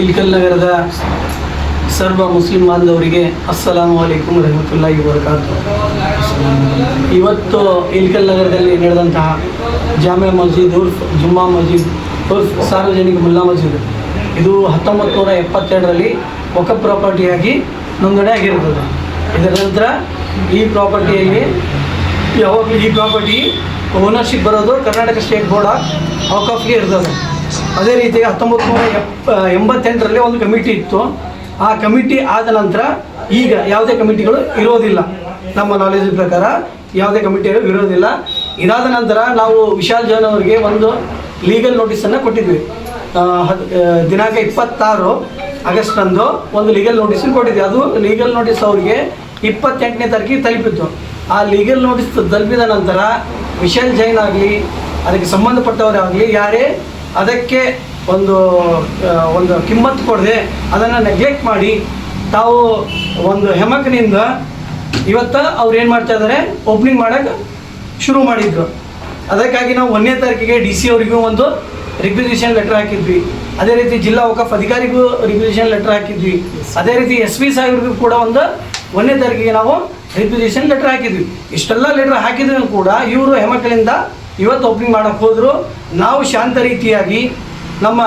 ಇಲ್ಕಲ್ ನಗರದ ಸರ್ವ ಮುಸ್ಲಿಂ ಬಾಂಧವರಿಗೆ ಅಸ್ಸಲಾಮು ಅಲೈಕುಮ್ ರಹಮತುಲ್ಲಾಹಿ ವಬರಕಾತು ಇವತ್ತು ಇಲ್ಕಲ್ ನಗರದಲ್ಲಿ ನಡೆದಂತಹ ಜಾಮೆ ಮಸ್ಜಿದ್ ಉರ್ಫ್, ಜುಮ್ಮಾ ಮಸ್ಜಿದ್ ಉರ್ಫ್, ಸಾರ್ವಜನಿಕ ಮುಲ್ಲಾ ಮಸ್ಜಿದ್. ಇದು ಹತ್ತೊಂಬತ್ತು ನೂರ ಎಪ್ಪತ್ತೆರಡರಲ್ಲಿ ಒಕ ಪ್ರಾಪರ್ಟಿಯಾಗಿ ನೋಂದಣಿ ಆಗಿರುತ್ತದೆ ಇದರ ನಂತರ ಈ ಪ್ರಾಪರ್ಟಿಯಲ್ಲಿ ಯಾವಾಗಲೂ ಈ ಪ್ರಾಪರ್ಟಿ ಓನರ್ಶಿಪ್ ಬರೋದು ಕರ್ನಾಟಕ ಸ್ಟೇಟ್ ಬೋರ್ಡ್ ಆಫ್ ಔಕಾಫ್ಗೆ ಇರ್ತದೆ. ಅದೇ ರೀತಿಯಾಗಿ ಹತ್ತೊಂಬತ್ತು ನೂರ ಎಪ್ ಎಂಬತ್ತೆಂಟರಲ್ಲಿ ಒಂದು ಕಮಿಟಿ ಇತ್ತು. ಆ ಕಮಿಟಿ ಆದ ನಂತರ ಈಗ ಯಾವುದೇ ಕಮಿಟಿಗಳು ಇರೋದಿಲ್ಲ. ನಮ್ಮ ನಾಲೆಜ್ ಪ್ರಕಾರ ಯಾವುದೇ ಕಮಿಟಿಗಳು ಇರೋದಿಲ್ಲ. ಇದಾದ ನಂತರ ನಾವು ವಿಶಾಲ್ ಜೈನ್ ಅವರಿಗೆ ಒಂದು ಲೀಗಲ್ ನೋಟಿಸನ್ನು ಕೊಟ್ಟಿದ್ವಿ. ದಿನಾಂಕ ಇಪ್ಪತ್ತಾರು ಆಗಸ್ಟ್ನಂದು ಒಂದು ಲೀಗಲ್ ನೋಟಿಸ್ ಕೊಟ್ಟಿದ್ವಿ. ಅದು ಲೀಗಲ್ ನೋಟಿಸ್ ಅವರಿಗೆ ಇಪ್ಪತ್ತೆಂಟನೇ ತಾರೀಕಿಗೆ ತಲುಪಿತ್ತು. ಆ ಲೀಗಲ್ ನೋಟಿಸ್ ತಲುಪಿದ ನಂತರ ವಿಶಾಲ್ ಜೈನ್ ಆಗಲಿ, ಅದಕ್ಕೆ ಸಂಬಂಧಪಟ್ಟವರಾಗಲಿ, ಯಾರೇ ಅದಕ್ಕೆ ಒಂದು ಒಂದು ಕಿಮ್ಮತ್ತು ಕೊಡದೆ ಅದನ್ನು ನೆಗ್ಲೆಕ್ಟ್ ಮಾಡಿ ತಾವು ಒಂದು ಹೆಮಕನಿಂದ ಇವತ್ತು ಅವ್ರು ಏನು ಮಾಡ್ತಾ ಇದ್ದಾರೆ ಓಪನಿಂಗ್ ಮಾಡೋಕ್ಕೆ ಶುರು ಮಾಡಿದ್ರು. ಅದಕ್ಕಾಗಿ ನಾವು ಒಂದನೇ ತಾರೀಕಿಗೆ ಡಿ ಸಿ ಅವರಿಗೂ ಒಂದು ರಿಕ್ವಿಸಿಷನ್ ಲೆಟರ್ ಹಾಕಿದ್ವಿ. ಅದೇ ರೀತಿ ಜಿಲ್ಲಾ ವಕಫ್ ಅಧಿಕಾರಿಗೂ ರಿಕ್ವಿಸಿಷನ್ ಲೆಟರ್ ಹಾಕಿದ್ವಿ. ಅದೇ ರೀತಿ ಎಸ್ ಪಿ ಸಾಹೇಬ್ರಿಗೂ ಕೂಡ ಒಂದು ಒಂದನೇ ತಾರೀಕಿಗೆ ನಾವು ರಿಕ್ವಿಸಿಷನ್ ಲೆಟರ್ ಹಾಕಿದ್ವಿ. ಇಷ್ಟೆಲ್ಲ ಲೆಟರ್ ಹಾಕಿದ್ರು ಕೂಡ ಇವರು ಹೆಮಕಲಿಂದ ಇವತ್ತು ಓಪನಿಂಗ್ ಮಾಡೋಕ್ಕೆ ಹೋದರು ನಾವು ಶಾಂತ ರೀತಿಯಾಗಿ ನಮ್ಮ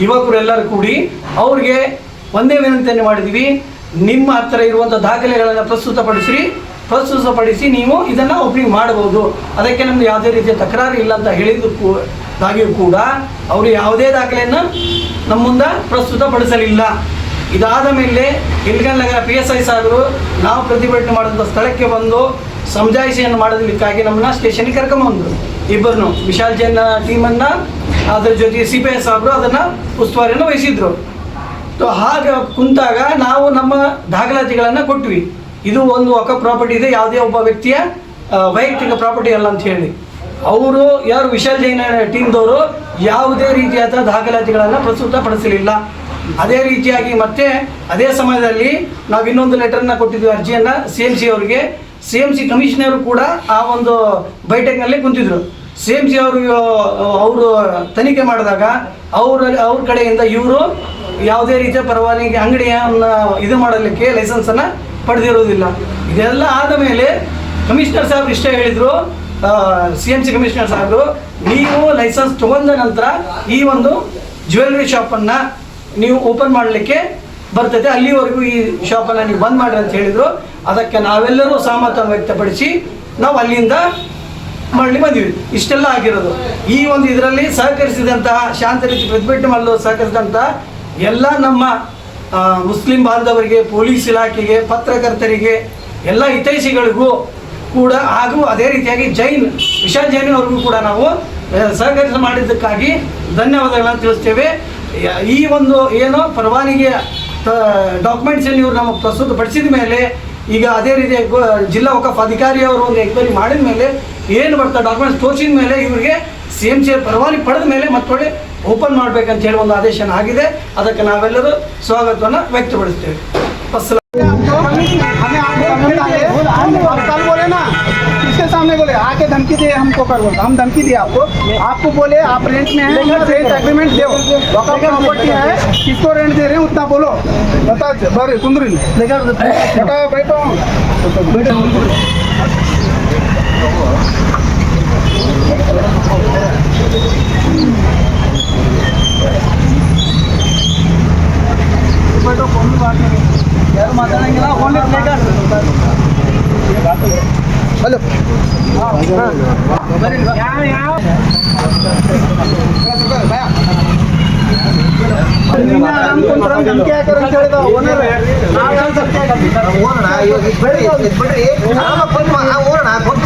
ಯುವಕರೆಲ್ಲರೂ ಕೂಡಿ ಅವ್ರಿಗೆ ಒಂದೇ ವಿನಂತಿಯನ್ನು ಮಾಡಿದ್ವಿ. ನಿಮ್ಮ ಹತ್ತಿರ ಇರುವಂಥ ದಾಖಲೆಗಳನ್ನು ಪ್ರಸ್ತುತಪಡಿಸಿ ಪ್ರಸ್ತುತಪಡಿಸಿ ನೀವು ಇದನ್ನು ಓಪನಿಂಗ್ ಮಾಡಬಹುದು. ಅದಕ್ಕೆ ನಮ್ದು ಯಾವುದೇ ರೀತಿಯ ತಕರಾರು ಇಲ್ಲ ಅಂತ ಹೇಳಿದ್ದು ಕೂ- ದಾಗಿಯೂ ಕೂಡ ಅವರು ಯಾವುದೇ ದಾಖಲೆಯನ್ನು ನಮ್ಮ ಮುಂದೆ ಪ್ರಸ್ತುತಪಡಿಸಲಿಲ್ಲ. ಇದಾದ ಮೇಲೆ ಇಲ್ಗನ್ ನಗರ ಪಿ ಎಸ್ ಐ ಸಾಗರು ನಾವು ಪ್ರತಿಭಟನೆ ಮಾಡಿದಂಥ ಸ್ಥಳಕ್ಕೆ ಬಂದು ಸಮಜಾಯಿಷಿಯನ್ನು ಮಾಡೋದಕ್ಕಾಗಿ ನಮ್ಮನ್ನ ಸ್ಟೇಷನ್ಗೆ ಕರ್ಕೊಂಬಂದರು ಇಬ್ಬರನ್ನು ವಿಶಾಲ್ ಜೈನ್ ಟೀಮನ್ನು, ಅದ್ರ ಜೊತೆ ಸಿ ಪಿ ಎಸ್ ಸಾಬ್ರು ಅದನ್ನು ಉಸ್ತುವಾರಿಯನ್ನು ವಹಿಸಿದ್ರು. ಹಾಗೆ ಕುಂತಾಗ ನಾವು ನಮ್ಮ ದಾಖಲಾತಿಗಳನ್ನು ಕೊಟ್ವಿ. ಇದು ಒಂದು ಒಕ್ಕ ಪ್ರಾಪರ್ಟಿ ಇದೆ, ಯಾವುದೇ ಒಬ್ಬ ವ್ಯಕ್ತಿಯ ವೈಯಕ್ತಿಕ ಪ್ರಾಪರ್ಟಿ ಅಲ್ಲ ಅಂತ ಹೇಳಿ. ಅವರು, ಯಾರು ವಿಶಾಲ್ ಜೈನ ಟೀಮ್ದವರು, ಯಾವುದೇ ರೀತಿಯಾದ ದಾಖಲಾತಿಗಳನ್ನು ಪ್ರಸ್ತುತಪಡಿಸಲಿಲ್ಲ. ಅದೇ ರೀತಿಯಾಗಿ ಮತ್ತೆ ಅದೇ ಸಮಯದಲ್ಲಿ ನಾವು ಇನ್ನೊಂದು ಲೆಟರ್ನ ಕೊಟ್ಟಿದ್ವಿ, ಅರ್ಜಿಯನ್ನು ಸಿ ಎಂ ಸಿ ಅವರಿಗೆ. ಸಿ ಎಂ ಸಿ ಕಮಿಷನರು ಕೂಡ ಆ ಒಂದು ಬೈಠಕ್ನಲ್ಲಿ ಕುಂತಿದ್ರು. ಸಿ ಎಂ ಸಿ ಅವರು ಅವರು ತನಿಖೆ ಮಾಡಿದಾಗ ಅವ್ರ ಅವ್ರ ಕಡೆಯಿಂದ ಇವರು ಯಾವುದೇ ರೀತಿಯ ಪರವಾನಗಿ ಅಂಗಡಿಯನ್ನು ಇದು ಮಾಡಲಿಕ್ಕೆ ಲೈಸೆನ್ಸನ್ನು ಪಡೆದಿರೋದಿಲ್ಲ ಇದೆಲ್ಲ ಆದ ಮೇಲೆ ಕಮಿಷನರ್ ಸಾಹೇಬ್ರು ಇಷ್ಟೇ ಹೇಳಿದರು ಸಿ ಎಂ ಸಿ ಕಮಿಷನರ್ ಸಾಹೇಬರು, ನೀವು ಲೈಸೆನ್ಸ್ ತಗೊಂಡ ನಂತರ ಈ ಒಂದು ಜ್ಯುವೆಲ್ರಿ ಶಾಪನ್ನು ನೀವು ಓಪನ್ ಮಾಡಲಿಕ್ಕೆ ಬರ್ತದೆ ಅಲ್ಲಿವರೆಗೂ ಈ ಶಾಪನ್ನು ನೀವು ಬಂದ್ ಮಾಡಿರಿ ಅಂತ ಹೇಳಿದರು. ಅದಕ್ಕೆ ನಾವೆಲ್ಲರೂ ಸಹಮತ ವ್ಯಕ್ತಪಡಿಸಿ ನಾವು ಅಲ್ಲಿಂದ ಮರಳಿ ಬಂದಿವಿ. ಇಷ್ಟೆಲ್ಲ ಆಗಿರೋದು. ಈ ಒಂದು ಇದರಲ್ಲಿ ಸಹಕರಿಸಿದಂತಹ ಶಾಂತ ರೀತಿ ಪ್ರತಿಭಟನೆ ಮಾಡಲು ಸಹಕರಿಸಿದಂತಹ ಎಲ್ಲ ನಮ್ಮ ಮುಸ್ಲಿಂ ಬಾಂಧವರಿಗೆ, ಪೊಲೀಸ್ ಇಲಾಖೆಗೆ, ಪತ್ರಕರ್ತರಿಗೆ, ಎಲ್ಲ ಹಿತೈಷಿಗಳಿಗೂ ಕೂಡ ಹಾಗೂ ಅದೇ ರೀತಿಯಾಗಿ ಜೈನ್ ವಿಶಾಲ್ ಜೈನ್ ಅವ್ರಿಗೂ ಕೂಡ ನಾವು ಸಹಕರಿಸ ಮಾಡಿದ್ದಕ್ಕಾಗಿ ಧನ್ಯವಾದಗಳನ್ನು ತಿಳಿಸ್ತೇವೆ. ಈ ಒಂದು ಏನು ಪರವಾನಿಗೆ ಡಾಕ್ಯುಮೆಂಟ್ಸಲ್ಲಿ ಇವರು ನಮಗೆ ಪ್ರಸ್ತುತಪಡಿಸಿದ ಮೇಲೆ ಈಗ ಅದೇ ರೀತಿ ಜಿಲ್ಲಾ ವಕಫ್ ಅಧಿಕಾರಿ ಅವರು ಒಂದು ಎಕ್ವೈರಿ ಮಾಡಿದ ಮೇಲೆ ಏನು ಬರ್ತಾ ಡಾಕ್ಯುಮೆಂಟ್ಸ್ ತೋರಿಸಿದ ಮೇಲೆ ಇವರಿಗೆ ಸಿ ಎಂ ಸಿ ಪರವಾನಿ ಪಡೆದ ಮೇಲೆ ಮತ್ತೊಳ್ಳೆ ಓಪನ್ ಮಾಡ್ಬೇಕಂತ ಹೇಳಿ ಒಂದು ಆದೇಶ ಆಗಿದೆ ಅದಕ್ಕೆ ನಾವೆಲ್ಲರೂ ಸ್ವಾಗತವನ್ನು ವ್ಯಕ್ತಪಡಿಸ್ತೇವೆ सामने बोले आके धमकी दिए हमको कर बोलते। हम धमकी दिए आपको। आपको बोले आप रेंट में हैं रेंट एग्रीमेंट दो प्रॉपर्टी है किसको रेंट दे रहे हैं उतना बोलो। बता बरे सुंदरी। बेटा बैठो बैठो। बैठो। ಬಿಡ್ರಿ. ಕುಂತ್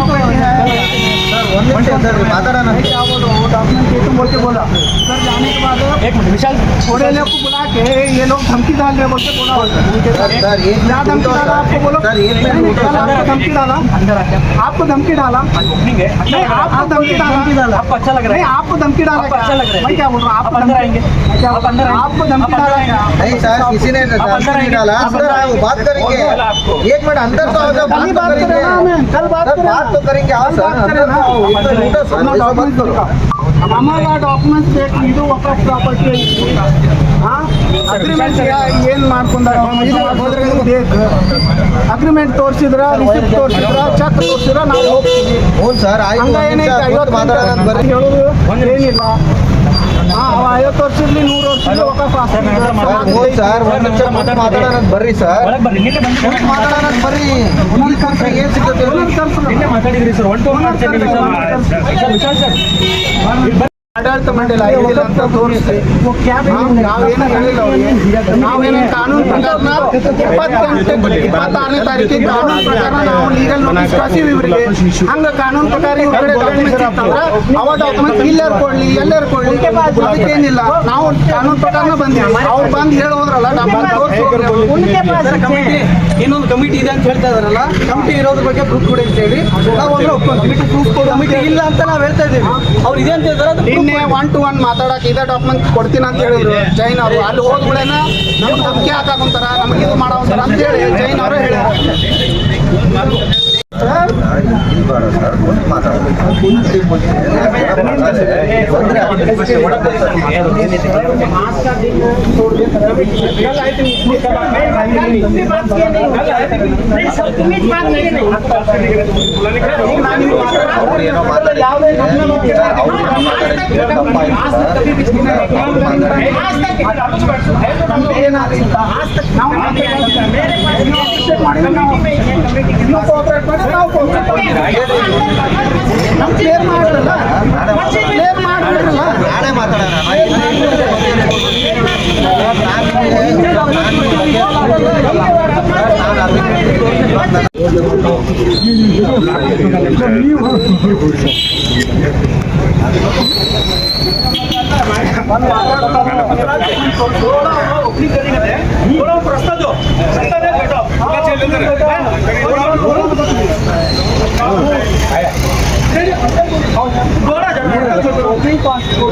都会有 ये लोग धमकी डाला आपको धमकी डाला आपको धमकी डाला आपको अच्छा लग रहा है आपको धमकी डाला अच्छा लग रहा है क्या बोल रहा हूँ आप अंदर आएँगे आपको धमकी डाला नहीं सर किसी ने अंदर नहीं डाला अंदर आए वो बात तो करेंगे। एक मिनट अंदर तो बात करेंगे कल बात तो करेंगे आप सर हमारा डॉक्यूमेंट एक प्रॉपर्टी ಅಗ್ರಿಮೆಂಟ್ ಏನ್ ಮಾಡ್ಕೊಂಡಾರ? ಅಗ್ರಿಮೆಂಟ್ ತೋರಿಸಿದ್ರ ರಿಸಿಪ್ಟ್ ತೋರಿಸಿದ್ರ ಚೆಕ್ ತೋರಿಸಿದ್ರ ನಾವು ಹೋಗ್ತೀವಿ. ಹ್ಞೂ ಸರ್ ಏನೈತೆ? ಬರ್ರಿ. ಹೇಳುದು? ಏನಿಲ್ಲ. ಐವತ್ತು ನೂರು ವರ್ಷ ಸರ್ ಒಂದ್ ನಿಮಿಷ ಮಾತಾಡೋಣ ಬರ್ರಿ ಸರ್. ಮಾತಾಡೋಣ ಬರ್ರಿ. ಏನ್ ಸಿಗುತ್ತೆ ಮಾತಾಡಿದ್ರಿ ಸರ್ ಒನ್ ಟು ಆಡಳಿತ ಮಂಡಳಿ ಆಗಿಲ್ಲ ಅಂತ ತೋರಿಸಿ. ನಾವು ನಾವೇನು ಹೇಳಿಲ್ಲ ಅವ್ರಿಗೆ. ನಾವೇನು ಕಾನೂನು ಪ್ರಕಾರ ಇಪ್ಪತ್ತೆಂಟು ಇಪ್ಪತ್ತಾರನೇ ತಾರೀಕಿಗೆ ಕಾನೂನು ಪ್ರಕಾರ ನಾವು ಲೀಗಲ್ ನೋಟಿಸ್ ಕಳಿಸಿವಿ ಇವರಿಗೆ ಹಂಗ ಕಾನೂನು ಪ್ರಕಾರ ಇವ್ರ ಕಡೆ ಡಾಕ್ಯುಮೆಂಟ್ಸ್ ಇತ್ತಂದ್ರೆ ಅವ ಡಾಕ್ಯುಮೆಂಟ್ ಇಲ್ಲರ್ ಕೊಡ್ಲಿ ಎಲ್ಲರೂ ಕೊಡ್ಲಿ ಅದಕ್ಕೇನಿಲ್ಲ. ನಾವು ಕಾನೂನು ಪ್ರಕಾರ ಬಂದಿವಿ. ಅವ್ರು ಬಂದು ಹೇಳೋದ್ರಲ್ಲ ಹೋದ್ರಲ್ಲ ಡಾಕ್ಯುಮೆಂಟ್ ಇನ್ನೊಂದು ಕಮಿಟಿ ಇದೆ ಅಂತ ಹೇಳ್ತಾ ಇದಾರಲ್ಲ ಕಮಿಟಿ ಇರೋದ್ರ ಬಗ್ಗೆ ಪ್ರೂಫ್ ಕೊಡಿ ಅಂತ ಹೇಳಿ. ನಾವು ಅಂದ್ರೆ ಒಪ್ಕೊಂತೀವಿ ಪ್ರೂಫ್ ಕೊಡಿ ಕಮಿಟಿ ಇಲ್ಲ ಅಂತ ನಾವು ಹೇಳ್ತಾ ಇದೀವಿ ಅವ್ರು ಇದೆ ಅಂತ ಹೇಳಿದ್ರೆ ನಿನ್ನೆ ಒನ್ ಟು ಒನ್ ಮಾತಾಡಕ್ಕೆ ಇದೇ ಡಾಕ್ಯುಮೆಂಟ್ ಕೊಡ್ತೀನಿ ಅಂತ ಹೇಳಿದ್ರು. ಜೈನ್ ಅವರು. ಅಲ್ಲಿ ಹೋದ್ಬಿಡೇನ ನಮ್ಗೆ ಧಮಕಿ ಹಾಕಾಕೊಂತಾರ ನಮ್ಗೆ ಇದು ಮಾಡೋ ಅಂತ ಹೇಳಿ ಜೈನ್ ಅವರು ಹೇಳ್ಯಾರ ಇಲ್ಲಿ ಬಾರ ಸರ್ ಕೂತು ಮಾತಾಡೋಣ ಅವ್ರು ಏನೋ ಮಾತಾಡಿದ್ದಾರೆ ಅವ್ರು ಏನೋ ಮಾತಾಡಿದ್ದಾರೆ ತಪ್ಪಾಯ್ತು ಸರ್ ಅವ್ರು ಮಾತಾಡಿದ್ದಾರೆ ನೀವು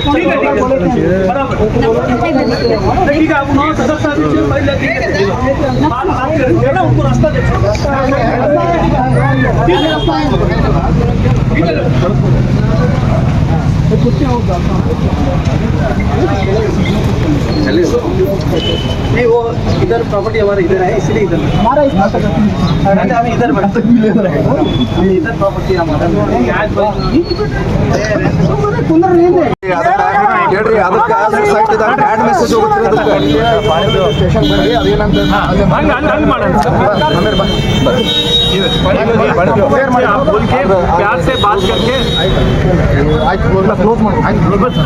ಕೋಆಪರೇಟ್ ಮಾಡಿ ನಾವು ಕೋಆಪರೇಟ್ ಮಾಡ್ತೀವಿ ನಮ್ಗೆ ಕ್ಲಿಯರ್ ಮಾಡಿರಲ್ಲ ಕ್ಲಿಯರ್ ಮಾಡಿರಲ್ಲ ನಾಳೆ ಮಾತಾಡೋಣ ಏನು ಇದರ ಪ್ರಾಪರ್ಟಿ અમાರ ಇದರ. ಇದೆ ಇಸಲಿ ಇದರ ہمارا ಇದರ ಪ್ರಾಪರ್ಟಿ અમાರದು ಯಾಕೆ ಹೇಳ್ರಿ ಅದಕ್ಕೆ ಸೈಟ್ ಆ್ಯಡ್ ಮೆಸೇಜ್ ಹೋಗುತ್ತೆ ಸ್ಟೇಷನ್ ಬನ್ನಿ ಅದೇನಂತ ಆಮೇಲೆ ಪ್ಯಾರ್ ಸೆ ಬಾತ್ ಕರ್ಕೆ ಆಯ್ತು ಕ್ಲೋಸ್ ಮಾಡಿ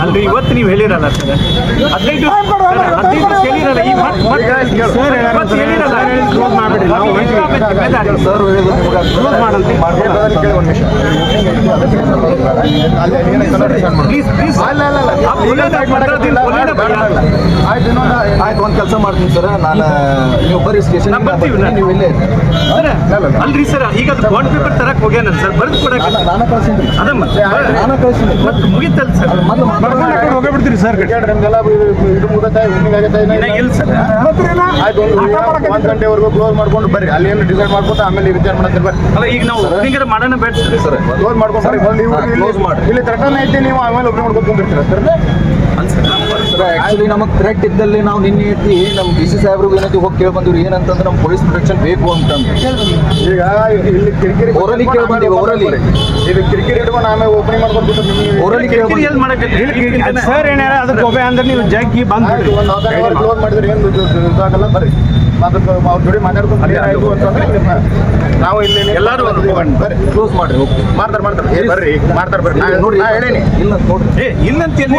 ಅಲ್ರಿ ಇವತ್ತು ನೀವು ಹೇಳಿರಲ್ಲ ಸರ್ ಹದಿನೈದು ಹದಿನೈದು ಹೇಳಿರಲ್ಲ ಈ ಮತ್ತೆ ಹೇಳಿರಲ್ಲ ಕ್ಲೋಸ್ ಮಾಡಿಬಿಡಿ ನಾವು ಸರ್ ಕ್ಲೋಸ್ ಮಾಡಲ್ರಿ ಕೇಳಿ ಒಂದು ನಿಮಿಷ ಪ್ಲೀಸ್ ಪ್ಲೀಸ್ ಅಲ್ಲ ಅಲ್ಲ ಅಲ್ಲ ಆಯ್ತು ಇನ್ನೊಂದು ಆಯ್ತು ಒಂದು ಕೆಲಸ ಮಾಡ್ತೀನಿ ಸರ್. ನಾನು ನೀವು ಬರ್ರಿ ಸ್ಟೇಷನ್. ನೀವು ಇಲ್ಲೇ. ಅಲ್ರಿ ಸರ್ ಈಗ ಅದು ಬಾಂಡ್ ಪೇಪರ್ ತರಕ್ ಹೋಗ್ಯಾನ ಸರ್ ಬರೆದು ಕೊಡಕ್ಕೆ ನಾನು- ಕಳ್ಸಿದ್ದೀನಿ ಅದಮ್ಮ ನಾನು ಕಳ್ಸಿದ್ದೀನಿ ಮತ್ತೆ ಮುಗಿತಲ್ಲ ಸರ್. ಮೊದಲು ಹೋಗಿ ಹೋಗ್ಬಿಡ್ತೀರಿ ಸರ್. ಇದು ಮುಗತ್ತೆ ಹಿಂಗೆ ಆಗತ್ತೆ ಇಲ್ಲ ಸರ್. ಆಯ್ತು ಒಂದು ಒಂದು ಗಂಟೆವರೆಗೂ ಕ್ಲೋಸ್ ಮಾಡ್ಕೊಂಡು ಬರ್ರಿ. ಅಲ್ಲಿ ಏನು ಡಿಸೈಡ್ ಮಾಡ್ಕೊತಾ ಆಮೇಲೆ ವಿಚಾರ ಮಾಡತ್ತೆ ಬರ್ರಿ. ಅಲ್ಲ ಈಗ ನಾವು ಓಪನಿಂಗ್ ಮಾಡೋಣ ಬೇಡ ಸರ್. ಕ್ಲೋಸ್ ಮಾಡ್ಕೊಂಡು ಬರ್ರಿ. ನೀವು ಇಲ್ಲಿ- close ಮಾಡಿ. ಇಲ್ಲಿ ಥ್ರೆಟನ್ ಐತಿ ನೀವು ಆಮೇಲೆ ಒಬ್ಬರು ಮಾಡ್ಕೊಂಡು ಕುಂದಿರ್ತೀರ ಸರ್ ಸರ್? ಆಕ್ಚುಲಿ ನಮಗೆ ಥ್ರೆಟ್ ಇದ್ದಲ್ಲಿ ನಾವು ನಿನ್ನೆ ಐತಿ ನಮ್ಮ ಡಿ ಸಿ ಸಾಹೇಬ್ರಿಗೆ ಏನೈತಿ ಹೋಗಿ ಕೇಳಿ ಬಂದಿವ್ರಿ ಏನಂತಂದ್ರೆ ನಮ್ಮ ಪೊಲೀಸ್ ಪ್ರೊಟೆಕ್ಷನ್ ಬೇಕು ಅಂತಂದು. ಈಗ ಇಲ್ಲಿ ಕಿರಿಕಿರಿ ಓರಲಿ ಕೇಳ್ ಬಂದೀವಿ, orally. ಇದು ಕಿರಿಕಿರಿ ಇಟ್ಕೊಂಡು ಆಮೇಲೆ ಓಪನಿಂಗ್ ಮಾಡ್ಕೊಂಡು ಓರಲಿ ಕೇಳಿ ಕಿರಿಕಿರಿ ಎಲ್ಲಿ ಮಾಡಕ್ಕೆ ಸರ್ ಏನಾರ ಅದಕ್ಕೆ ಒಬ್ಬ ಅಂದ್ರೆ ನೀವು ಜಗ್ಗಿ ಬಂದು ಕ್ಲೋಸ್ ಮಾಡಿದ್ರೆ ಏನು ಇದಾಗಲ್ಲ ಬರ್ರಿ. ಅದಕ್ಕೆ ಅವ್ರ ಜೋಡಿ ಮಾತಾಡ್ಕೊಂಡು ಕ್ಲಿಯರ್ ಆಯ್ತು ಅಂತಂದ್ರೆ ನಿಮ್ಮ- ನಾವು ಇಲ್ಲಿ ಎಲ್ಲರೂ ಬರ್ರಿ ಕ್ಲೋಸ್ ಮಾಡ್ರಿ ಓಕೆ ಮಾಡ್ತಾರೆ ಮಾಡ್ತಾರೆ ಏ ಬರ್ರಿ ಮಾಡ್ತಾರೆ ಬರ್ರಿ ನಾ ನೋಡ್ರಿ ನಾ ಹೇಳೀನಿ ಇಲ್ಲ ನೋಡ್ರಿ ಏ ಇಲ್ಲಂತ ಎಲ್ಲಿ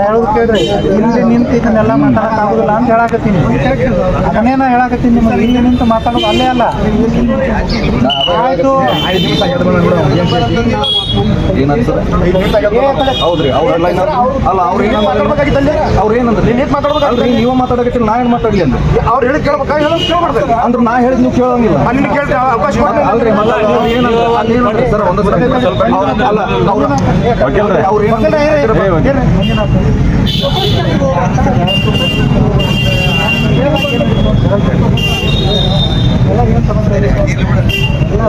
ಹೇಳೋದು ಕೇಳ್ರಿ? ಇಲ್ಲಿ ನಿಂತು ಇದನ್ನೆಲ್ಲ ಮಾತಾಡೋಕ್ಕಾಗೋದಿಲ್ಲ ಅಂತ ಹೇಳಾಕತ್ತೀನಿ. ಅದನ್ನೇನ ಹೇಳಾಕತ್ತೀನಿ ನಿಮಗೆ? ಇಲ್ಲಿ ನಿಂತು ಮಾತಾಡೋದು ಅಲ್ಲೇ ಅಲ್ಲ. ಆಯ್ತು. ಏನಂತಾರೆ ಹೌದ್ರಿ ಅವ್ರೆಲ್ಲ ಏನಾದ್ರು ಅಲ್ಲ ಅವ್ರು ಏನಂದ್ರೆ? ಅವ್ರು ಏನಂದ್ರೆ? ಅಲ್ರಿ ನೀವು ಮಾತಾಡಕತ್ತಿಲ್ಲ ನಾ ಏನ್ ಮಾತಾಡಲಿ ಅಂದ್ರೆ ಅವ್ರು ಹೇಳಿ ಕೇಳ್ಬೇಕಾ? ಹೇಳೋದು ಕೇಳ್ಬಾರ್ದು ಅಂದ್ರೆ ನಾ ಹೇಳಿದ್ ನೀವು ಕೇಳೋಂಗಿಲ್ಲ. ಅವಕಾಶ ಅಲ್ರಿ ನೀವು ಏನಂದ್ರೆ ಏನಂದ್ರೆ ಸರ್ ಒಂದು ಸ್ವಲ್ಪ ಅಲ್ಲ ಅವ್ರು ಏನು ಏನಂದ್ರೆ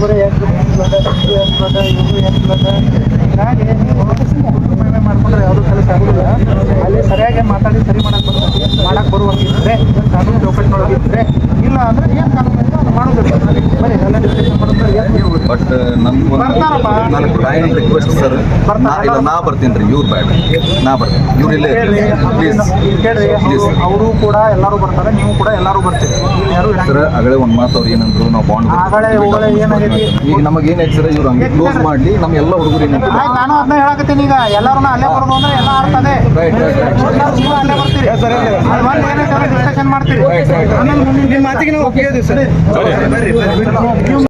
ಎಲ್ಲ ಏನು ಸಮಸ್ಯೆ ಇಲ್ಲ ಎಲ್ಲ ಬರೀ ಎಂಟು ಎಂಟು ಇದು ಎಂಟು ಹಾಗಾಗಿ ನೀವು ಕಡಿಮೆ ಮಾಡ್ಕೊಂಡ್ರೆ ಯಾವುದೂ ಕೆಲಸ ಆಗೋದಿಲ್ಲ. ಅಲ್ಲಿ ಸರಿಯಾಗಿ ಮಾತಾಡಿ ಸರಿ ಮಾಡಕ್ಕೆ ಬರೋದು ಮಾಡಕ್ಕೆ ಬರುವಂಗಿದ್ರೆ ಕಾನೂನು ಚೌಕಟ್ಟಿನೊಳಗಿದ್ರೆ ಇಲ್ಲ ಅಂದ್ರೆ ಏನು ಕಾನೂನು ಅದು ಮಾಡೋದಿಲ್ಲ ಬರೀ ಎಲ್ಲ ಡಿಸ್ಕಷನ್ ಮಾಡಿದ್ರೆ ಏನು ಬಟ್ ನನ್ಗೆ ಬರ್ತಾರಪ್ಪ. ನನ್ನ ಕ್ಲೈಂಟ್ ರಿಕ್ವೆಸ್ಟ್ ಸರ್ ಇಲ್ಲ ನಾ ಬರ್ತೀನಿ ರೀ ಇವ್ರು ಬೇಡ ನಾ ಬರ್ತೀನಿ. ಇವ್ರು ಇಲ್ಲೇ ಪ್ಲೀಸ್ ಪ್ಲೀಸ್ ಅವರು ಕೂಡ ಎಲ್ಲರೂ ಬರ್ತಾರೆ ನೀವು ಕೂಡ ಎಲ್ಲರೂ ಬರ್ತೀರಿ. ಯಾರು ಸರ್ ಆಗಲೇ ಒಂದು ಮಾತು ಅವ್ರು ಏನಂದ್ರು ನಾವು ಬಾಂಡ್? ಈಗ ನಮಗೆ ಏನೈತೆ ಸರ್ ಇವ್ರು ಹಂಗೆ ಕ್ಲೋಸ್ ಮಾಡಲಿ ನಮ್ಮ ಎಲ್ಲ ಹುಡುಗರು ಏನಂತ ಆಯ್ತು ನಾನು ಅದನ್ನ ಹೇಳಕತ್ತೀನಿ ಈಗ. ಎಲ್ಲರೂ ಅಲ್ಲೇ ಬರೋದು ಅಂದ್ರೆ ಎಲ್ಲ ಆಗ್ತದೆ. ನೀವು ಅಲ್ಲೇ ಬರ್ತೀರಿ. ಅದು ಬಂದು ಏನೈತೆ ಡಿಸ್ಕಷನ್ ಮಾಡ್ತೀರಿ. ಆಮೇಲೆ ನಿಮ್ಮ ಮಾತಿಗೆ ನಾವು ಒಪ್ಪಿಗೆ ಸರ್?